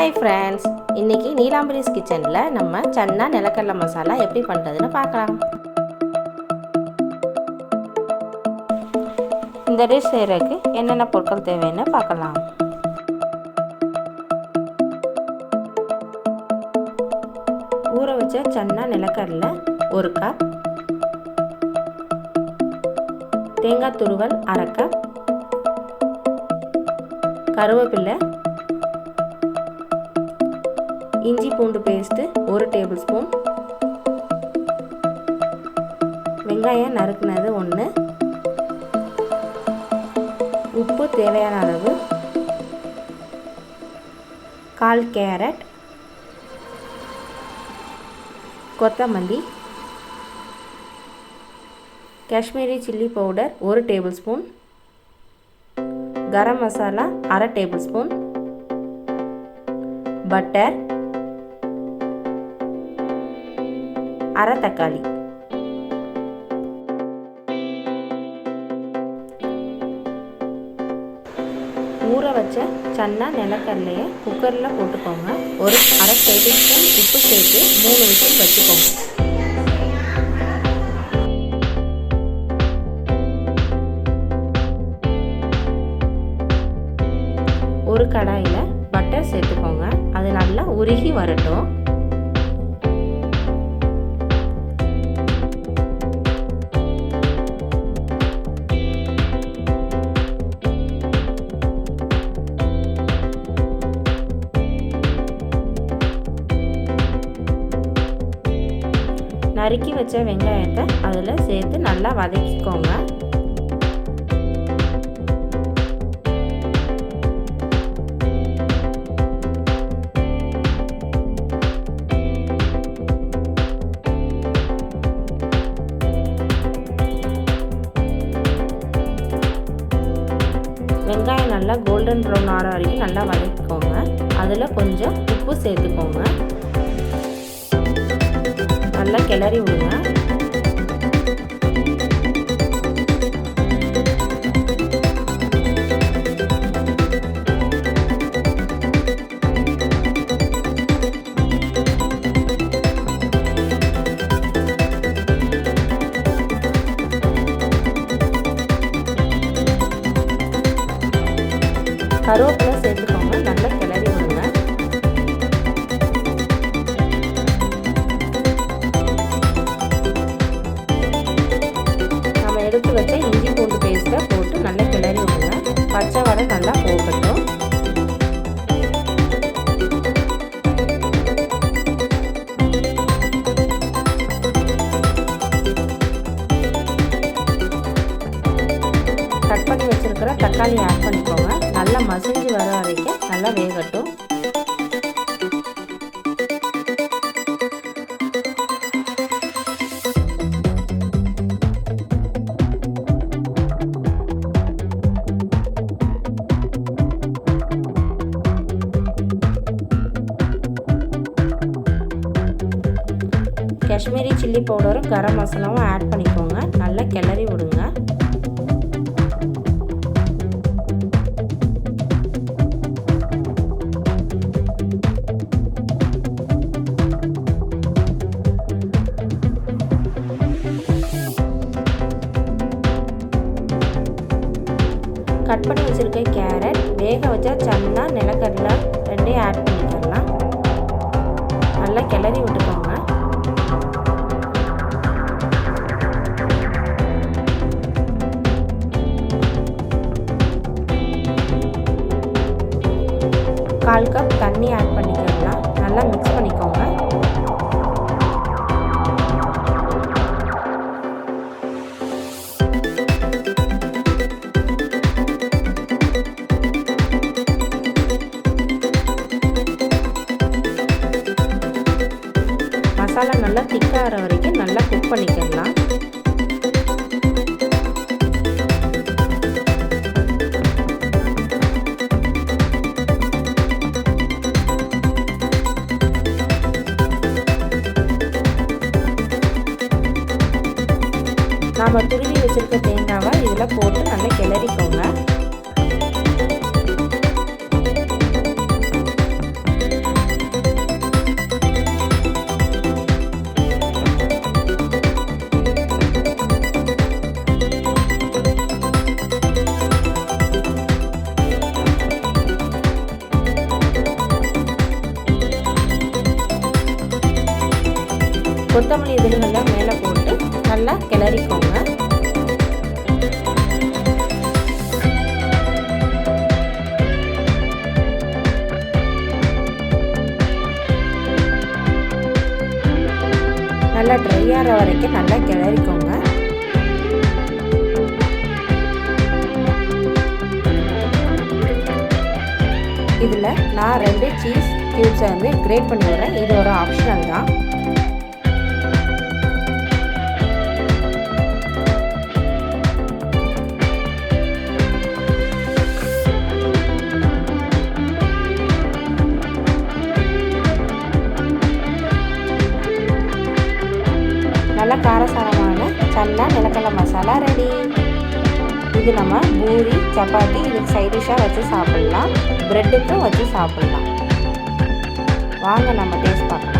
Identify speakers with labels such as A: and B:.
A: Hi friends இன்றைக்கி நீலாம்பரிஸ் கிச்சனில் நம்ம சன்னா நிலக்கடலை மசாலா எப்படி பண்ணுறதுன்னு பார்க்கலாம். இந்த டிஷ் செய்கிறதுக்கு என்னென்ன பொருட்கள் தேவைன்னு பார்க்கலாம். ஊற வச்ச சன்னா நிலக்கடலை ஒரு கப் தேங்காய் துருவல் அரை கப் கருவேப்பிலை இஞ்சி பூண்டு பேஸ்ட்டு ஒரு டேபிள் ஸ்பூன் வெங்காயம் நறுக்குனது ஒன்று உப்பு தேவையான அளவு. கால் கேரட். கொத்தமல்லி. காஷ்மீரி சில்லி பவுடர் ஒரு டேபிள் ஸ்பூன் கரம் மசாலா அரை டேபிள் ஸ்பூன் பட்டர். அரை தக்காளி. ஊற வச்ச சன்னா நிலக்கடலையை குக்கரில் போட்டுக்கோங்க. ஒரு அரை டேபிள் ஸ்பூன் உப்பு சேர்த்து மூணு விசில் வச்சுக்கோங்க. ஒரு கடாயில் பட்டர் சேர்த்துக்கோங்க. அது நல்லா உருகி வரட்டும். நறுக்கி வச்ச வெங்காயத்தை அதில் சேர்த்து நல்லா வதக்கிக்கோங்க. வெங்காயம் நல்லா கோல்டன் ப்ரௌன் ஆற வரைக்கும் நல்லா வதக்கிக்கோங்க. அதில் கொஞ்சம் உப்பு சேர்த்துக்கோங்க. நல்லா கிளறி விடுங்க. கருவேப்பிலை சேர்த்துக்கோங்க. எடுத்து வச்ச இஞ்சி பூண்டு பேஸ்ட்டை போட்டு நல்லா கிளறி விடுங்க. பச்சை வடை நல்லா போகட்டும். கட் பண்ணி வச்சுருக்கிற தக்காளி ஆட் பண்ணிக்கோங்க. நல்லா மசிஞ்சு வர வரைக்கும் நல்லா வேகட்டும். காஷ்மீரி சில்லி பவுடரும் கரம் மசாலாவும் ஆட் பண்ணிக்கோங்க. நல்லா கிளறி விடுங்க. கட் பண்ணி வச்சுருக்க கேரட் வேக வச்சா சன்னா நிலக்கடலை ரெண்டையும் ஆட் பண்ணிக்கலாம். நல்லா கிளறி விட்டுக்கோங்க. மசாலா நல்லா திக்காகிற வரைக்கும் நல்லா குக் பண்ணிக்கலாம். நாம் துருவி வச்சுருக்க தேங்காவை இதில் போட்டு நல்லா கிளறிக்கோங்க. கொத்தமல்லி இதழ்கள்லாம் மேலே போட்டு நல்லா கிளறிக்கோங்க. நல்லா ட்ரை ஆகிற வரைக்கும் நல்லா கிளறிக்கோங்க. இதில் நான் ரெண்டு சீஸ் கியூப்ஸை வந்து கிரேட் பண்ணி விடுறேன். இது ஒரு ஆப்ஷனல் தான். நல்ல காரசாரமான சன்னா நிலக்கடலை மசாலா ரெடி இது நம்ம பூரி சப்பாத்தி இதுக்கு சைடிஷாக வச்சு சாப்பிட்லாம். ப்ரெட்டுக்கும் வச்சு சாப்பிட்லாம். வாங்க நம்ம டேஸ்ட் பார்க்கலாம்.